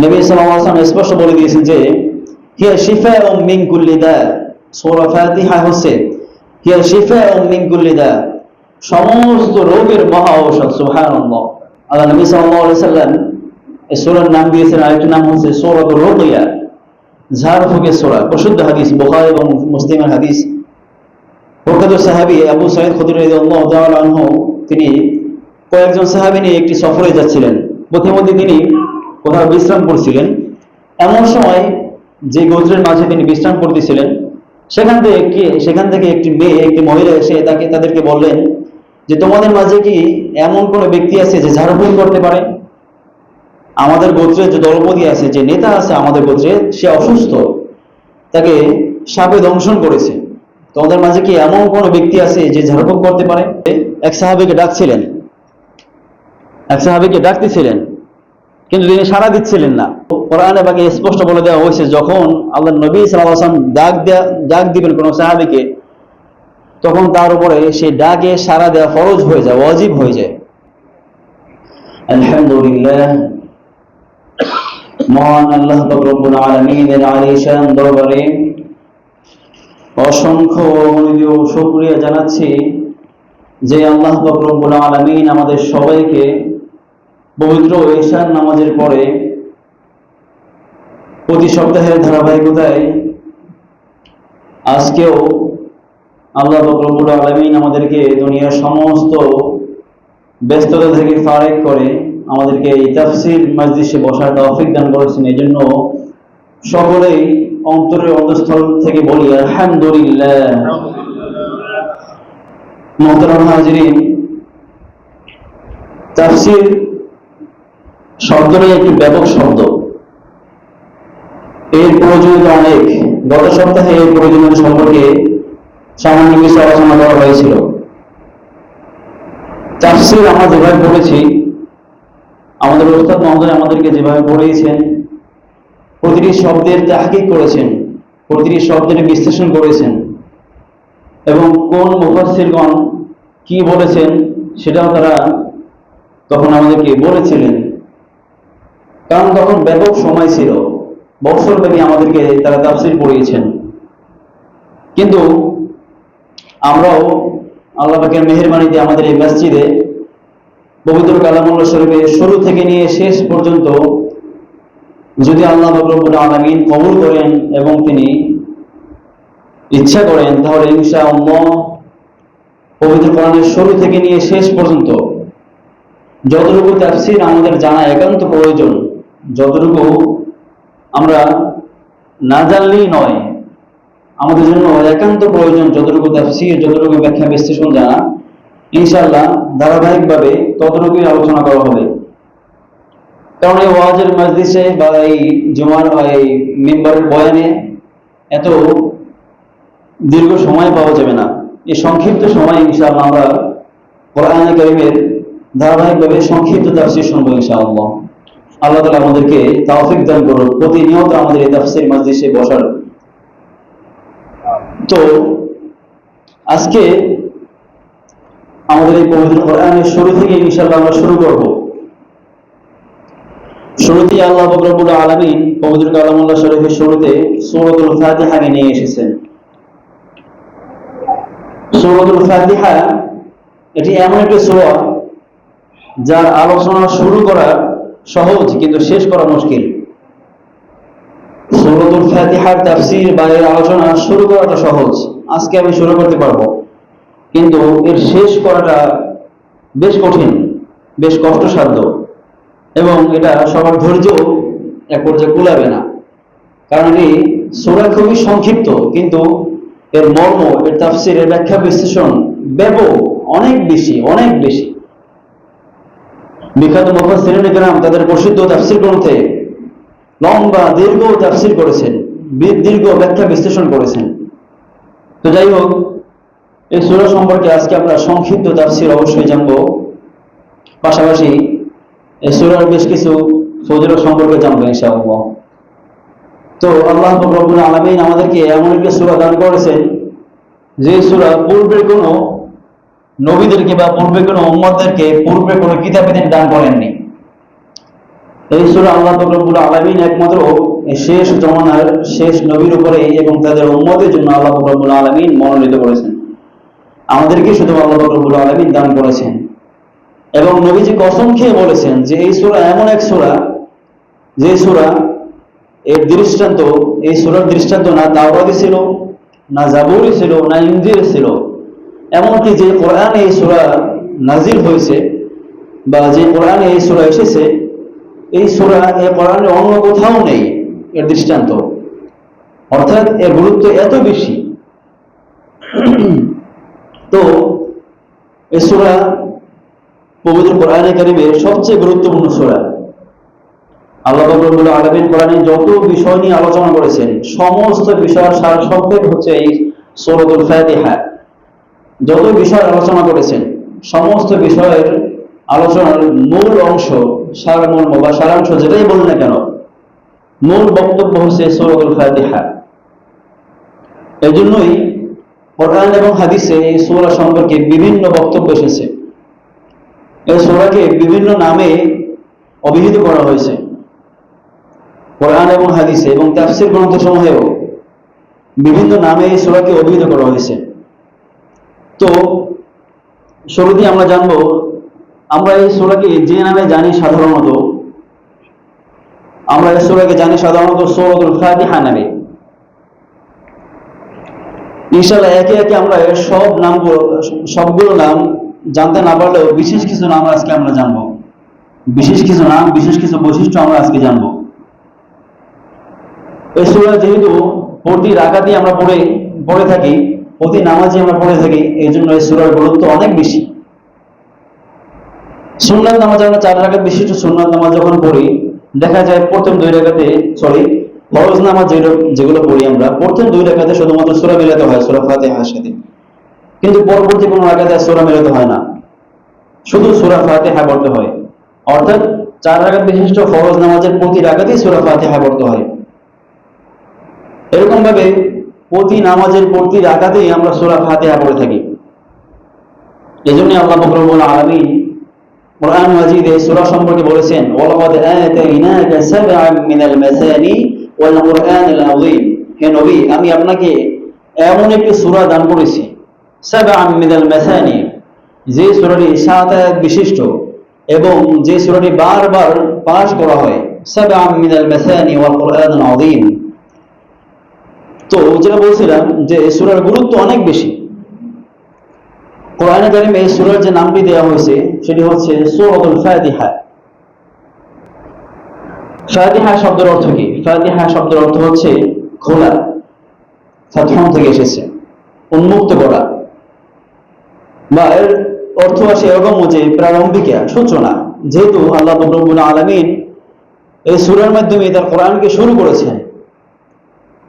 নবী স্পষ্ট বলে দিয়েছেন যে, হিয়া দা। সূরা ফাতিহা হিয়া কুল্লি দা। সমস্ত রোগের মহা ঔষধ আল্লাহ নবী সাল্লাম এই নাম দিয়েছেন, আরেকটি নাম হচ্ছে প্রসিদ্ধ হাদিস, বুখারী এবং মুসলিমের হাদিস। প্রখ্যাত আবু তিনি কয়েকজন সাহাবী নিয়ে একটি সফরে যাচ্ছিলেন। প্রতিমধ্যে তিনি কোথাও বিশ্রাম করছিলেন। এমন সময় যে গোত্রের মাঝে তিনি বিশ্রাম করতেছিলেন, সেখান থেকে সেখান থেকে একটি মেয়ে, একটি মহিলা এসে তাকে, তাদেরকে বললেন যে, তোমাদের মাঝে কি এমন কোনো ব্যক্তি আছে যে ঝাড়ফুঁক করতে পারে? আমাদের গোত্রের যে দলপতি আছে, যে নেতা আছে আমাদের গোত্রে, সে অসুস্থ। তাকে সাপে দংশন করেছে। তোমাদের মাঝে কি এমন কোনো ব্যক্তি আছে যে ঝাড়ফুঁক করতে পারে? এক সাহাবিকে ডাকছিলেন। এক সাহাবিকে ডাকতেছিলেন। কিন্তু তিনি সাড়া দিচ্ছিলেন না। কোরআনে বাকি স্পষ্ট বলে দেওয়া হয়েছে, যখন আল্লাহ নবী সাল্লাল্লাহু আলাইহি ওয়াসাল্লাম ডাক দেয়া, ডাক দিবেন কোনো সাহাবিকে, তখন তার উপরে সেই ডাকে সাড়া দেওয়া ফরজ হয়ে যায়, ওয়াজিব হয়ে যায়। আলহামদুলিল্লাহ। মহান আল্লাহ আলিশান দরবারে অসংখ্য অগণিত শুকরিয়া জানাচ্ছি যে আল্লাহ পাক রব্বুল আলামিন আমাদের সবাইকে পবিত্র ঈশান নামাজের পরে প্রতি সপ্তাহের ধারাবাহিকতায় আজকেও আল্লাহ রব্বুল আলমিন আমাদেরকে দুনিয়ার সমস্ত ব্যস্ততা থেকে ফারেক করে আমাদেরকে এই তাফসির মসজিদে বসার তৌফিক দান করেছেন। এই জন্য সকলেই অন্তরের অন্তঃস্থল থেকে বলি, আলহামদুলিল্লাহ। মোহতরম হাজরিন, তাফসির শব্দটাই একটি ব্যাপক শব্দ। এর প্রয়োজনীয়তা অনেক। গত সপ্তাহে এর প্রয়োজনীয়তা সম্পর্কে সামান্য কিছু আলোচনা করা হয়েছিল। তাফসির আমরা যেভাবে পড়েছি, আমাদের ওস্তাদ মহোদয় আমাদেরকে যেভাবে পড়িয়েছেন, প্রতিটি শব্দের তাহকিক করেছেন, প্রতিটি শব্দের বিশ্লেষণ করেছেন, এবং কোন মুফাসসিরগণ কি বলেছেন সেটাও তারা তখন আমাদেরকে বলেছিলেন। কারণ তখন ব্যাপক সময় ছিল। বৎসরব্যাপী আমাদেরকে তারা তাফসির পড়িয়েছেন। কিন্তু আমরাও আল্লাহ মেহরবানিতে আমাদের এই মসজিদে পবিত্র কালামুল্লাহ শরীফের শুরু থেকে নিয়ে শেষ পর্যন্ত যদি আল্লাহ বকরবুল আলমিন কবুল করেন এবং তিনি ইচ্ছা করেন, তাহলে ইনশা পবিত্র কোরআনের শুরু থেকে নিয়ে শেষ পর্যন্ত যতটুকু তাফসির আমাদের জানা একান্ত প্রয়োজন যতটুকু আমরা না জানলেই নয়, আমাদের জন্য একান্ত প্রয়োজন যতটুকু তাফসির, যতটুকু ব্যাখ্যা, বিশ্লেষণ জানা। ইনশাআল্লাহ, ধারাবাহিকভাবে ততটুকুই আলোচনা করা হবে। কারণ এই ওয়াজের মসজিদে বা এই জুমার এই মেম্বারের বয়ানে এত দীর্ঘ সময় পাওয়া যাবে না। এই সংক্ষিপ্ত সময় ইনশাআল্লাহ আমরা কোরআন করিমের ধারাবাহিকভাবে সংক্ষিপ্ত তাফসির শুনব ইনশাআল্লাহ। আল্লাহ তালা আমাদেরকে তাওফিক দান করুন। প্রতিনিয়ত আমাদের এই তাফসির মসজিদে বসার। তো, আজকে আমাদের এই পবিত্র কোরআনের শুরু থেকে ইনশাআল্লাহ আমরা শুরু করব। শুরুতেই আল্লাহ বকরবুল আলমিন পবিত্র কালামুল্লাহ শরীফের শুরুতে সূরাতুল ফাতিহাকে নিয়ে এসেছেন। সূরাতুল ফাতিহা, এটি এমন একটি সূরা যার আলোচনা শুরু করা সহজ, কিন্তু শেষ করা মুশকিল। সূরাতুল ফাতিহার তাফসীর বা এর আলোচনা শুরু করাটা সহজ। আজকে আমি শুরু করতে পারব। কিন্তু এর শেষ করাটা বেশ কঠিন, বেশ কষ্টসাধ্য। এবং এটা সবার ধৈর্য এক পর্যায়ে কুলাবে না। কারণ এটি সূরা খুবই সংক্ষিপ্ত, কিন্তু এর মর্ম, এর তাফসীর, এর ব্যাখ্যা বিশ্লেষণ ব্যাপক, অনেক বেশি অনেক বেশি। বিখ্যাত মুফাসসিরিন کرام তাদের প্রসিদ্ধ তাফসীর গ্রন্থে লম্বা দীর্ঘ তাফসীর করেছেন বি- দীর্ঘ ব্যাখ্যা বিশ্লেষণ করেছেন তো যাই হোক এই সূরা সম্পর্কে আজকে আমরা সংক্ষিপ্ত তাফসীর অবশ্যই জানব পাশাপাশি এই সূরার বেশ কিছু ফজিলত সম্পর্কে জানবো ইনশাআল্লাহ তো আল্লাহ রব্বুল আলামিন আমাদেরকে এমন একটা সূরা দান করেছেন যে সূরা পূর্বে কোনো নবীদেরকে বা পূর্বে কোনো উম্মতদেরকে পূর্বে কোনো কিতাবে তিনি দান করেননি। এই সুরা আল্লাহ রব্বুল আলামিন একমাত্র শেষ জমানার শেষ নবীর উপরে এবং তাদের উম্মতের জন্য আল্লাহ রব্বুল আলামিন মনোনীত করেছেন। আমাদেরকে শুধু আল্লাহ রব্বুল আলামিন দান করেছেন। এবং নবীজি কসম খেয়ে বলেছেন যে এই সূরা এমন এক সূরা, যে সূরা এর দৃষ্টান্ত, এই সূরার দৃষ্টান্ত না তাওরাতে ছিল, না জাবুরি ছিল, না ইনজিল ছিল। এমনকি যে কোরআনে এই সূরা নাজির হয়েছে বা যে কোরআনে এই সূরা এসেছে, এই সূরা এই কোরআনে অন্য কোথাও নেই এর দৃষ্টান্ত। অর্থাৎ এর গুরুত্ব এত বেশি। তো এই সূরা পবিত্র কোরআনে কারিমের সবচেয়ে গুরুত্বপূর্ণ সূরা। আল্লাহ রব্বুল আলামিন কোরআনে যত বিষয় নিয়ে আলোচনা করেছেন, সমস্ত বিষয়ের সার হচ্ছে এই সূরাতুল ফাতিহা। যত বিষয় আলোচনা করেছেন, সমস্ত বিষয়ের আলোচনার মূল অংশ, সারমর্ম বা সারাংশ যেটাই বলুন না কেন, মূল বক্তব্য হচ্ছে সূরাতুল ফাতিহা। এই জন্যই কোরআন এবং হাদিসে এই সূরা সম্পর্কে বিভিন্ন বক্তব্য এসেছে। এই সূরাকে বিভিন্ন নামে অভিহিত করা হয়েছে। কোরআন এবং হাদিসে এবং তাফসির গ্রন্থ সমূহেও বিভিন্ন নামে এই সূরাকে অভিহিত করা হয়েছে। তো শুরুতেই আমরা জানব, আমরা এই সূরাকে যে নামে জানি সাধারণত, আমরা এই সূরাকে জানি সাধারণত সূরাতুল ফাতিহা নামে। ইনশাআল্লাহ একে একে আমরা সব নামগুলো, সবগুলো নাম জানতে না পারলেও বিশেষ কিছু নাম আজকে আমরা জানব। বিশেষ কিছু নাম, বিশেষ কিছু বৈশিষ্ট্য আমরা আজকে জানব। এই সূরা যেহেতু প্রতি রাকাতে আমরা পড়ে পড়ে থাকি প্রতি নামাজে আমরা পড়ে থাকি এই জন্য এই সূরার গুরুত্ব অনেক বেশি। সুন্নাত নামাজ আমরা চার রাকাত বিশিষ্ট সুন্নাত নামাজ যখন পড়ি, দেখা যায় প্রথম দুই রাকাতে সরি ফরজ নামাজ যেগুলো পড়ি আমরা, প্রথম দুই রাকাতে শুধুমাত্র সূরা মিলাতে হয়, সূরা ফাতিহার সাথে। কিন্তু পরবর্তী কোনো আর সূরা মিলাতে হয় না। শুধু সূরা ফাতিহা পড়তে হয়। অর্থাৎ চার রাকাত বিশিষ্ট ফরজ নামাজের প্রতি রাকাতেই সূরা ফাতিহা পড়তে হয়। এরকম ভাবে প্রতি নামাজের প্রতি রাকাতেই আমরা সূরা ফাতিহা পড়ে থাকি। এজন্য আল্লাহ রব্বুল আলামিন কোরআন এই সূরা সম্পর্কে বলেছেন মিনাল ওয়াল আযীম। হে নবী, আমি আপনাকে এমন একটি সূরা দান করেছি সাবআন মিনাল মাসানি। যে সূরাটি সাত আয়াত বিশিষ্ট এবং যে সূরাটি বারবার পাঠ করা হয় সাবআন মিনাল মাসানি ওয়াল কুরআনিল আযীম। তো যেটা বলছিলাম যে এই সূরার গুরুত্ব অনেক বেশি। কোরআনে কারিমে এই সূরার যে নামটি দেওয়া হয়েছে, সেটি হচ্ছে সূরাতুল ফাতিহা। ফাতিহা শব্দের অর্থ কি? ফাতিহা শব্দের অর্থ হচ্ছে খোলা ফাতহম থেকে এসেছে, উন্মুক্ত করা। বা এর অর্থ আসে এরকম যে প্রারম্ভিকা, সূচনা। যেহেতু আল্লাহ আলামিন এই সূরার মাধ্যমে তার কোরআনকে শুরু করেছেন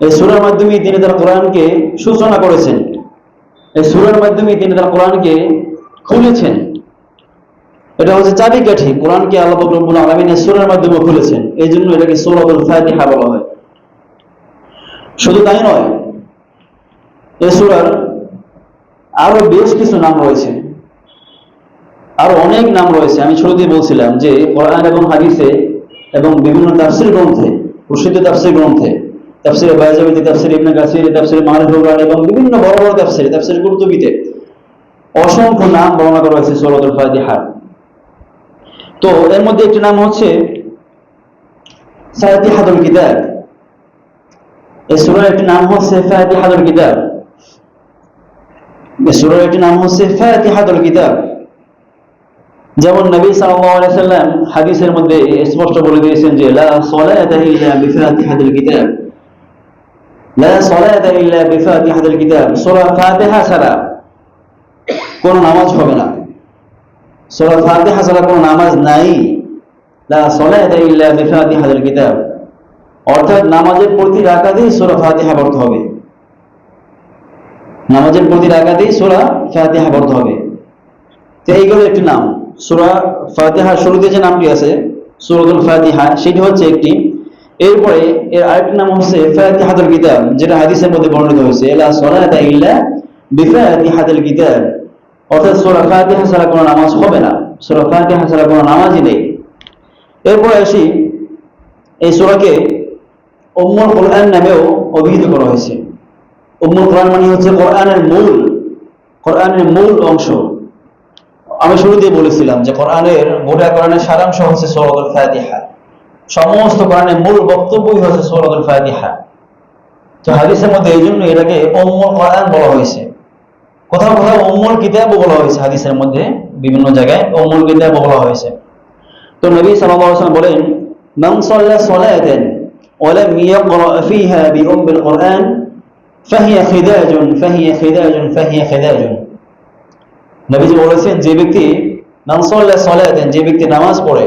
এই সূরার মাধ্যমে তিনি তার কোরআনকে সূচনা করেছেন। এই সূরার মাধ্যমে তিনি তার কোরআনকে খুলেছেন। এটা হচ্ছে চাবিকাঠি কোরআনকে আল্লাহ রব্বুল সূরার মাধ্যমে খুলেছেন। এই জন্য এটাকে সূরাতুল ফাতিহা বলা হয়। শুধু তাই নয় এ সূরার আরও বেশ কিছু নাম রয়েছে। আরও অনেক নাম রয়েছে। আমি শুরুতেই বলছিলাম যে কোরআন এবং হাদিসে এবং বিভিন্ন তাফসির গ্রন্থে, প্রসিদ্ধ তাফসির গ্রন্থে তাফসিরে বায়াজাবিতে তাফসিরে ইবনে কাসির, তাফসিরে কোরআন এবং বিভিন্ন বড় বড় তাফসিরে, তাফসির কুরতুবিতে অসংখ্য নাম বর্ণনা করা হয়েছে সূরাতুল ফাতিহা। তো এর মধ্যে একটি নাম হচ্ছে ফাতিহাতুল কিতাব। এই সূরার একটি নাম হচ্ছে ফাতিহাতুল কিতাব। এই সূরার একটি নাম হচ্ছে ফাতিহাতুল কিতাব। যেমন নবী সাল্লাল্লাহু আলাইহি সাল্লাম হাদিসের মধ্যে স্পষ্ট বলে দিয়েছেন যে, লা সালাতা ইল্লা বিফাতিহাতিল কিতাব। লা সালাতা ইল্লা বিফাতিহাতিল কিতাব। সূরা ফাতিহা ছাড়া কোনো নামাজ হবে না। সূরা ফাতিহা ছাড়া কোনো নামাজ নাই। লা সালাতা ইল্লা বিফাতিহাতিল কিতাব। অর্থাৎ নামাজের প্রতি রাকাতেই সূরা ফাতিহা পড়তে হবে। নামাজের প্রতি রাকাতেই সূরা ফাতিহা পড়তে হবে। তো এইগুলো একটি নাম। সূরা ফাতিহা শুরুতে যে নামটি আছে, সূরাতুল ফাতিহা, সেটি হচ্ছে একটি এরপরে এর আরেকটি নাম হচ্ছে ফাতিহাতুল কিতাব, যেটা হাদিসের মধ্যে বর্ণিত হয়েছে। লা সালাতা ইল্লা বিফাতিহাতিল কিতাব। অর্থাৎ সূরা ফাতিহা ছাড়া কোনো নামাজ হবে না। সূরা ফাতিহা ছাড়া কোনো নামাজই নেই। এরপরে আসি, এই সূরাকে উম্মুল কোরআন নামেও অভিহিত করা হয়েছে। উম্মুল কোরআন মানে হচ্ছে কোরআনের মূল কোরআনের মূল অংশ। আমি শুরুতেই বলেছিলাম যে কোরআনের গোটা কোরআনের সারাংশ হচ্ছে সূরাতুল ফাতিহা। সমস্ত কোরআনের মূল বক্তব্যই হচ্ছে সূরাতুল ফাতিহা তো হাদিসের মধ্যে এই জন্য এটাকে উম্মুল কোরআন বলা হয়েছে কোথাও কোথাও উম্মুল কিতাবও বলা হয়েছে হাদিসের মধ্যে বিভিন্ন জায়গায় উম্মুল কিতাবও বলা হয়েছে তো নবী সাল্লাল্লাহু আলাইহি ওয়াসাল্লাম বলেন মান সাল্লা সালাতান ولم يقرأ فيها بأم القرآن فهي خداج فهي خداج فهي خداج নবীজি বলেছেন যে ব্যক্তি মান সাল্লা সালাতান যে ব্যক্তি নামাজ পড়ে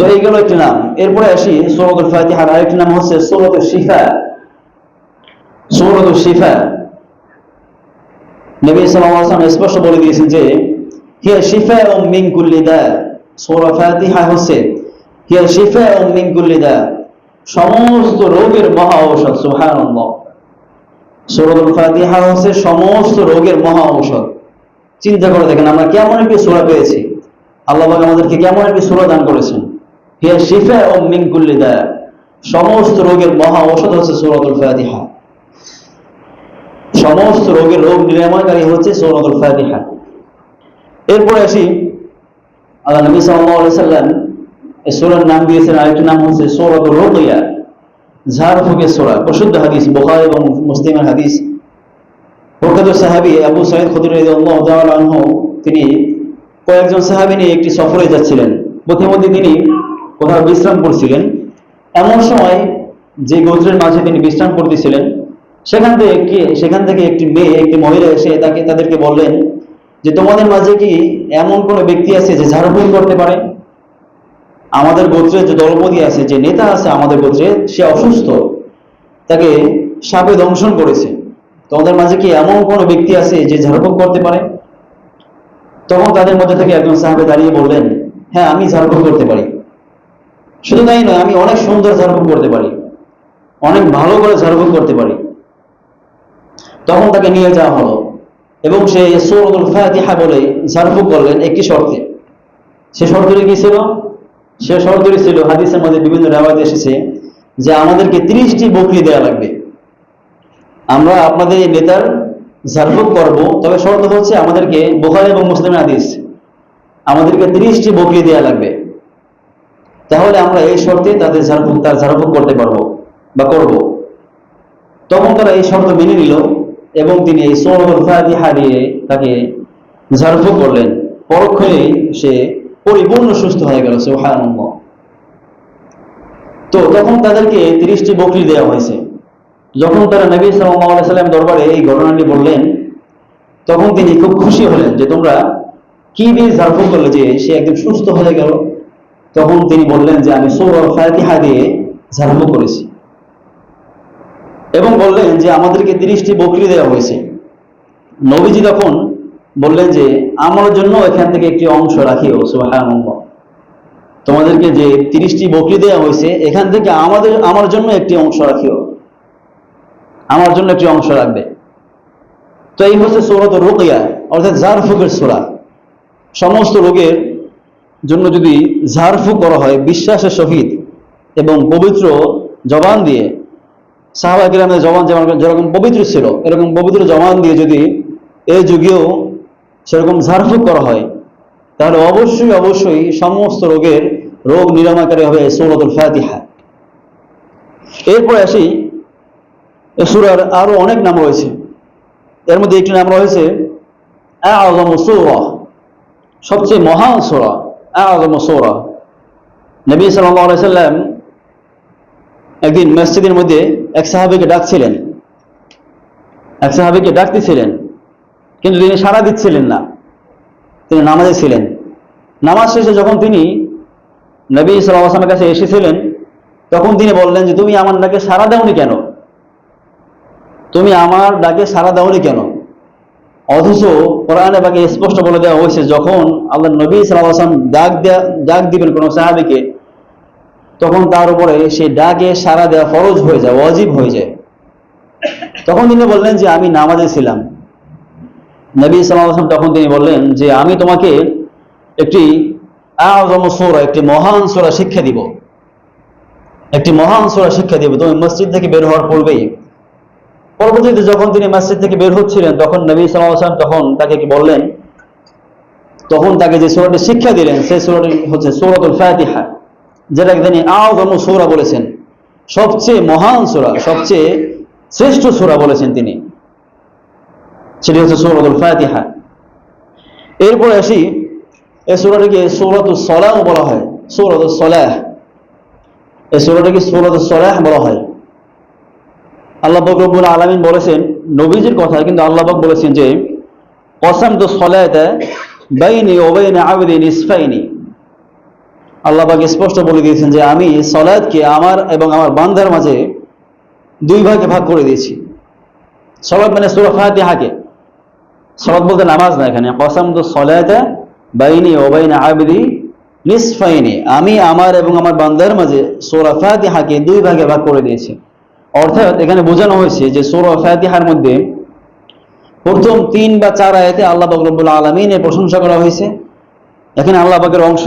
তো এইগুলো একটি নাম। এরপরে আসি সূরাতুল ফাতিহার আরেকটি নাম হচ্ছে সূরাতুল শিফা। সূরাতুল শিফা। নবী আলাইহি ওয়াসাল্লাম স্পষ্ট বলে দিয়েছেন যে, হিয়া শিফাউম মিন কুল্লি দা। সূরা ফাতিহা হচ্ছে, হিয়া শিফাউম মিন কুল্লি দা। সমস্ত রোগের মহা ঔষধ, সুবহানাল্লাহ। সূরাতুল ফাতিহা হচ্ছে সমস্ত রোগের মহা ঔষধ। চিন্তা করে দেখেন আমরা কেমন একটি সূরা পেয়েছি। আল্লাহ আমাদেরকে কেমন একটি সূরা দান করেছেন। সমস্ত রোগের মহা ঔষধ হচ্ছে সূরাতুল ফাতিহা। সমস্ত রোগের রোগ নিরাময়কারী হচ্ছে সূরাতুল ফাতিহা। এরপরে আসি, আল্লাহ নবী সাল্লাম এই সূরার নাম দিয়েছেন, আরেকটি নাম হচ্ছে সূরাতুর রুকিয়া ঝাড়ফুঁকের সূরা, প্রসিদ্ধ হাদিস, বুখারী এবং মুসলিমের হাদিস। প্রখ্যাত সাহাবী আবু সাঈদ খুদরি তিনি কয়েকজন সাহাবী নিয়ে একটি সফরে যাচ্ছিলেন। মধ্যে তিনি কোথাও বিশ্রাম করছিলেন। এমন সময় যে গোত্রের মাঝে তিনি বিশ্রাম করতেছিলেন, সেখান থেকে সেখান থেকে একটি মেয়ে, একটি মহিলা এসে তাকে, তাদেরকে বললেন যে, তোমাদের মাঝে কি এমন কোনো ব্যক্তি আছে যে ঝাড়ফুঁক করতে পারে? আমাদের গোত্রের যে দলপতি আছে, যে নেতা আছে আমাদের গোত্রে, সে অসুস্থ। তাকে সাপে দংশন করেছে। তোমাদের মাঝে কি এমন কোনো ব্যক্তি আছে যে ঝাড়ফুঁক করতে পারে? তখন তাদের মধ্যে থেকে একজন সাহাবে দাঁড়িয়ে বললেন হ্যাঁ আমি ঝাড়ফুঁক করতে পারি। শুধু তাই নয়, আমি অনেক সুন্দর ঝাড়ফুঁক করতে পারি। অনেক ভালো করে ঝাড়ফুঁক করতে পারি। তখন তাকে নিয়ে যাওয়া হলো। এবং সে সৌরতুল ফাতিহা বলে ঝাড়ফুঁক করলেন একটি শর্তে। সে শর্তটি কি ছিল? সে শর্তটি ছিল, হাদিসের মধ্যে বিভিন্ন রেওয়াজ এসেছে যে আমাদেরকে তিরিশটি বকরি দেওয়া লাগবে। আমরা আপনাদের এই নেতার ঝাড়ফুঁক করব, তবে শর্ত হচ্ছে আমাদেরকে বোখারি এবং মুসলিম হাদিস, আমাদেরকে তিরিশটি বকরি দেওয়া লাগবে। তাহলে আমরা এই শর্তে তাদের ঝাড়ফুঁক তার ঝাড়ফুঁক করতে পারব বা করব। তখন তারা এই শর্ত মেনে নিল এবং তিনি এই সৌরভুল ফাতিহা দিয়ে তাকে ঝাড়ফুঁক করলেন। পরক্ষণেই সে পরিপূর্ণ সুস্থ হয়ে গেল, সুবহানাল্লাহ। তো তখন তাদেরকে তিরিশটি বকরি দেওয়া হয়েছে। যখন তারা নবী সাল্লাম দরবারে এই ঘটনাটি বললেন, তখন তিনি খুব খুশি হলেন যে তোমরা কি দিয়ে ঝাড়ফুঁক করলে যে সে একদম সুস্থ হয়ে গেল। তখন তিনি বললেন যে, আমি সৌরভ ফাতিহা দিয়ে ঝাড়ফুঁক করেছি। এবং বললেন যে, আমাদেরকে তিরিশটি বকরি দেওয়া হয়েছে। নবীজি তখন বললেন যে, আমার জন্য এখান থেকে একটি অংশ রাখিও, সুবহানাল্লাহ। তোমাদেরকে যে তিরিশটি বকরি দেওয়া হয়েছে, এখান থেকে আমাদের, আমার জন্য একটি অংশ রাখিও। আমার জন্য একটি অংশ রাখবে। তো এই হচ্ছে সৌরত রোকিয়া, অর্থাৎ ঝাড়ফুকের সোরা। সমস্ত রোগের জন্য যদি ঝাড়ফুক করা হয়, বিশ্বাসের সহিত এবং পবিত্র জবান দিয়ে, সাহাবা গ্রামের জবান যেমন যেরকম পবিত্র ছিল, এরকম পবিত্র জবান দিয়ে যদি এই যুগেও সেরকম ঝাড়ফুঁক করা হয়, তাহলে অবশ্যই অবশ্যই সমস্ত রোগের রোগ নিরাময়কারী হবে সৌরতুল ফাতিহা। এরপরে আসি, এ সুরার আরও অনেক নাম রয়েছে। এর মধ্যে একটি নাম রয়েছে আযম সূরা, সবচেয়ে মহান সূরা। আযম সূরা। নবী আলাইহি সাল্লাম একদিন মসজিদের মধ্যে এক সাহাবিকে ডাকছিলেন। এক সাহাবিকে ডাকতেছিলেন, কিন্তু তিনি সাড়া দিচ্ছিলেন না। তিনি নামাজে ছিলেন। নামাজ শেষে যখন তিনি নবী সাল্লাল্লাহু আলাইহি ওয়াসাল্লামের কাছে এসেছিলেন, তখন তিনি বললেন যে, তুমি আমার ডাকে সাড়া দাওনি কেন? তুমি আমার ডাকে সাড়া দাওনি কেন? অথচ কোরআনে বাকি স্পষ্ট বলে দেওয়া হয়েছে, যখন আল্লাহ নবী ওয়াসাল্লাম ডাক দেয়া, ডাক দিবেন কোনো সাহাবীকে, তখন তার উপরে সেই ডাকে সারা দেওয়া ফরজ হয়ে যায়, ওয়াজিব হয়ে যায়। তখন তিনি বললেন যে, আমি নামাজে ছিলাম। নবী ওয়াসাল্লাম তখন তিনি বললেন যে, আমি তোমাকে একটি আজম সোরা, একটি মহান সোরা শিক্ষা দিব। একটি মহান সূরা শিক্ষা দিব। তুমি মসজিদ থেকে বের হওয়ার পূর্বেই পরবর্তীতে যখন তিনি মসজিদ থেকে বের হচ্ছিলেন, তখন নবী ওয়াসাল্লাম তখন তাকে কি বললেন? তখন তাকে যে সূরাটি শিক্ষা দিলেন, সেই সূরাটি হচ্ছে সূরাতুল ফাতিহা, যেটাকে তিনি আযম সূরা বলেছেন। সবচেয়ে মহান সূরা, সবচেয়ে শ্রেষ্ঠ সূরা বলেছেন তিনি। সেটি হচ্ছে সূরাতুল ফাতিহা। এরপরে আসি এই সূরাটিকে সূরাতুস সলাহ বলা হয়, সূরাতুস সলাহ। এই সূরাটিকে সূরাতুস সলাহ বলা হয়। আল্লাহ পাক রব্বুল আলামিন বলেছেন, নবীজির কথা কিন্তু আল্লাহ পাক বলেছেন যে কসাম তো সলায়াতে বাইনি ও বাইনি আবদি নিসফাইনি। আল্লাহ পাক স্পষ্ট বলে দিয়েছেন যে, আমি সলায়াতকে আমার এবং আমার বান্ধার মাঝে দুই ভাগে ভাগ করে দিয়েছি। সলাত মানে সূরা ফাতিহাকে। সলাত বলতে নামাজ না এখানে। কসাম তো সলায়াতে বাইনি ও বাইনি আবদি নিসফাইনি। আমি আমার এবং আমার বান্দার মাঝে সূরা ফাতিহাকে দুই ভাগে ভাগ করে দিয়েছি। অর্থাৎ এখানে বোঝানো হয়েছে যে সূরা ফাতিহার মধ্যে প্রথম তিন বা চার আয়াতে আল্লাহ পাক রব্বুল আলামিনের প্রশংসা করা হয়েছে। এখানে আল্লাহ পাকের অংশ।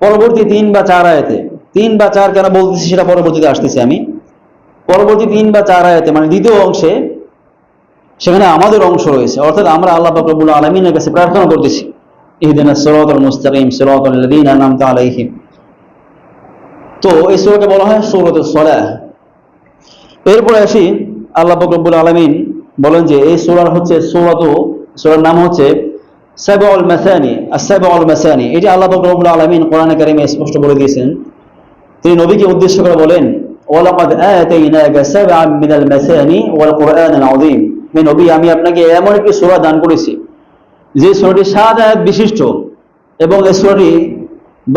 পরবর্তী তিন বা চার আয়াতে, তিন বা চার কেন বলতেছি সেটা পরবর্তীতে আসতেছি আমি। পরবর্তী তিন বা চার আয়াতে মানে দ্বিতীয় অংশে, সেখানে আমাদের অংশ রয়েছে। অর্থাৎ আমরা আল্লাহ পাক রব্বুল আলামিনের কাছে প্রার্থনা করতেছি, ইহদিনাস সিরাতাল মুস্তাকিম, সিরাতাল লাযীনা আনআমতা আলাইহিম। তো এই সূরাকে বলা হয় সূরাতুস সলাহ। এরপরে আসি আল্লাহ পাক রব্বুল আলামিন বলেন যে এই সূরার হচ্ছে সূরাতু, সূরার নাম হচ্ছে সাবউল মাসানি আস-সাবউল মাসানি। এটি আল্লাহ পাক রব্বুল আলামিন কোরআনে কারিমে স্পষ্ট বলে দিয়েছেন। তিনি নবীকে উদ্দেশ্য করে বলেন, ওয়ালাকাদ আতাইনাকা সাবআন মিনাল মাসানি ওয়াল কুরআনিল আযীম। হে নবী, আমি আপনাকে এমন একটি সূরা দান করেছি, যে সূরাটি সাত আয়াত বিশিষ্ট এবং এই সূরাটি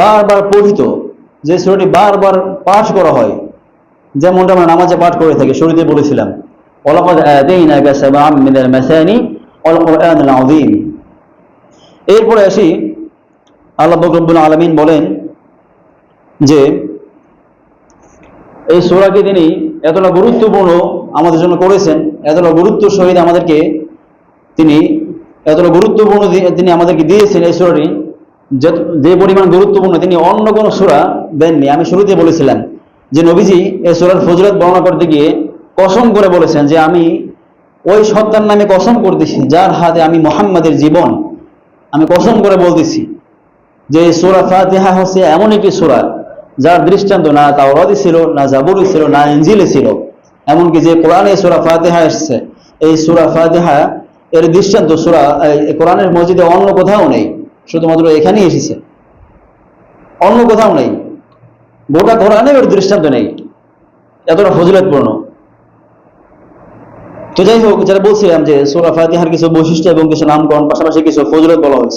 বারবার পঠিত যে সূরাটি বারবার পাঠ করা হয়। যেমনটা আমরা নামাজে পাঠ করে থাকি, শুরুতে বলেছিলাম। এরপরে আসি, আল্লাহ পাক রব্বুল আলামিন বলেন যে, এই সূরাকে তিনি এতটা গুরুত্বপূর্ণ আমাদের জন্য করেছেন, এতটা গুরুত্ব সহিত আমাদেরকে তিনি এতটা গুরুত্বপূর্ণ তিনি আমাদেরকে দিয়েছেন এই সূরাটি যে পরিমাণ গুরুত্বপূর্ণ, তিনি অন্য কোনো সূরা দেননি। আমি শুরুতে বলেছিলাম যে নবীজি এই সুরার ফজরত বর্ণনা করতে গিয়ে কসম করে বলেছেন যে আমি ওই সত্তার নামে কসম করতেছি, যার হাতে আমি মোহাম্মদের জীবন। আমি কসম করে বলতেছি যে সূরা ফাতিহা হচ্ছে এমন একটি সূরা, যার দৃষ্টান্ত না তাওরাতে ছিল, না জাবুরি ছিল, না ইনজিলে ছিল। এমনকি যে কোরআনে সূরা ফাতিহা এসেছে, এই সূরা ফাতিহা এর দৃষ্টান্ত সূরা কোরআনের মসজিদে অন্য কোথাও নেই, শুধুমাত্র এখানেই এসেছে। অন্য কোথাও নেই। গোটা কোরআনে ওর দৃষ্টান্ত নেই। এতটা ফজিলতপূর্ণ। তো যাই হোক যারা বলছিলাম যে সোরা ফাতিহার কিছু বৈশিষ্ট্য এবং কিছু নামকরণ, পাশাপাশি কিছু ফজিলত বলা হয়েছে।